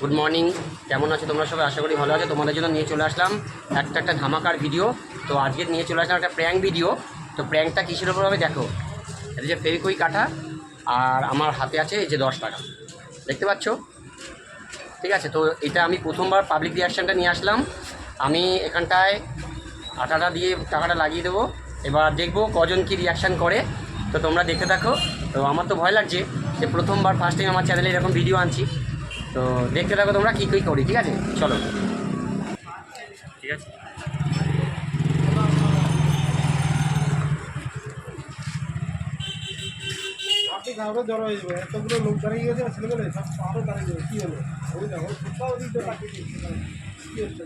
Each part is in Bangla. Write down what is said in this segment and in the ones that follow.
গুড মর্নিং কেমন আছো তোমরা সবাই? আশা করি ভালো আছো। তোমাদের জন্য নিয়ে চলে আসলাম একটা একটা ধামাকার ভিডিও তো আজকে নিয়ে চলে আসলাম একটা প্র্যাঙ্ক ভিডিও তো প্র্যাঙ্কটা কিসের উপর হবে দেখো। এটা যে ফেরিকুই কাটা, আর আমার হাতে আছে এই যে দশ টাকা। দেখতে পাচ্ছ? ঠিক আছে, তো এটা আমি প্রথমবার পাবলিক রিয়াকশানটা নিয়ে আসলাম। আমি এখানটায় আটাটা দিয়ে টাকাটা লাগিয়ে দেবো। এবার দেখব কজন কি রিয়াকশান করে। তো তোমরা দেখতে থাকো। তো আমার তো ভয় লাগছে যে প্রথমবার ফার্স্ট টাইম আমার চ্যানেলে এরকম ভিডিও আনছি। তো দেখতে থাকো তোমরা কী কী করি ঠিক আছে? চলো। ঠিক আছে। গাঁড়ে জড়ো হয়ে যাবে এতগুলো লোক দাঁড়িয়ে গেছে ছেলেগুলো সব আরও দাঁড়িয়ে যাবে কী হলো ওই দেখো কোথাও দিচ্ছে কী হচ্ছে?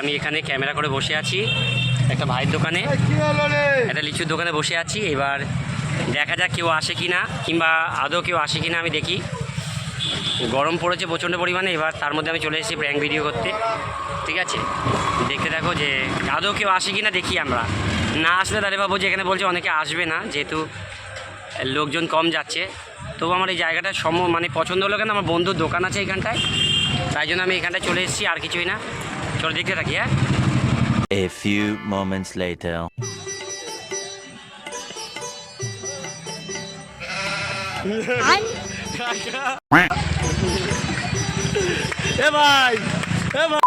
আমি এখানে ক্যামেরা করে বসে আছি। একটা ভাইয়ের দোকানে। একটা লিচুর দোকানে বসে আছি। এবার দেখা যাক কেউ আসে কি না কিংবা আদৌ কেউ আসে কি না আমি দেখি। গরম পড়েছে প্রচণ্ড পরিমাণে, এবার তার মধ্যে আমি চলে এসেছি প্র্যাঙ্ক ভিডিও করতে। ঠিক আছে? দেখতে দেখো যে আদৌ কেউ আসে কি না দেখি আমরা। না আসলে তাহলে ভাবো যে এখানে বলছে অনেকে আসবে না, যেহেতু লোকজন কম যাচ্ছে। তবু আমার এই জায়গাটা সম মানে পছন্দ হলো কেন? আমার বন্ধুর দোকান আছে এখানটায়। তাই জন্য আমি এখানটায় চলে এসেছি, আর কিছুই না। চলো দেখতে থাকি হ্যাঁ? A few moments later. এ ভাই এ ভাই।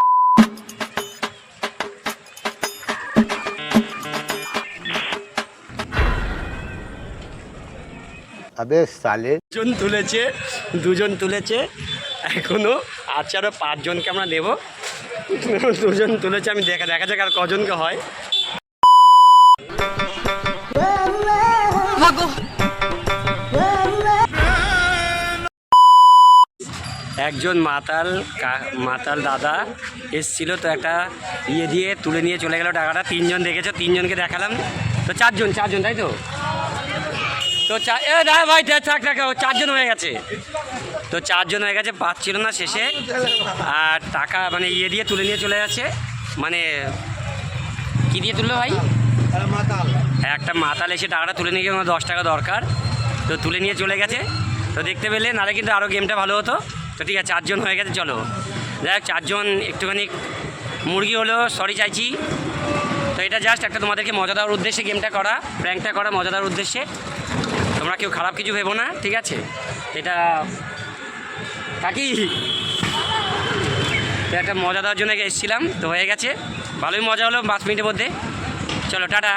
আবে সালে দুজন তুলেছে দুজন তুলেছে এখনও আর চারো পাঁচজনকে আমরা নেব দুজন তুলেছে আমি দেখা দেখা যাক আর কজনকে হয়। একজন মাতাল মাতাল দাদা এসছিল তো একটা ইয়ে দিয়ে তুলে নিয়ে চলে গেল টাকাটা। তিনজন দেখেছ তিনজনকে দেখালাম। তো চারজন চারজন তাই তো? তো ভাই থাক থাক চারজন হয়ে গেছে। তো চারজন হয়ে গেছে পাচ্ছিল না শেষে। আর টাকা মানে ইয়ে দিয়ে তুলে নিয়ে চলে যাচ্ছে। মানে কি দিয়ে তুললো ভাই? একটা মাতাল এসে টাকাটা তুলে নিয়ে ওনার দশ টাকা দরকার। তো তুলে নিয়ে চলে গেছে। তো দেখতে পেলে নাহলে কিন্তু আরও গেমটা ভালো হতো। তো ঠিক আছে, চারজন হয়ে গেছে, চলো। দেখ চারজন একটুখানি মুরগি হলো সরি চাইছি। তো এটা জাস্ট একটা তোমাদেরকে মজাদার উদ্দেশ্যে গেমটা করা প্র্যাঙ্কটা করা মজাদার উদ্দেশ্যে। তোমরা কেউ খারাপ কিছু ভেবো না, ঠিক আছে? এটা কাকি একটা মজা দেওয়ার জন্য এসেছিলাম, তো হয়ে গেছে। ভালোই মজা হলো পাঁচ মিনিটের মধ্যে। চলো, টাটা।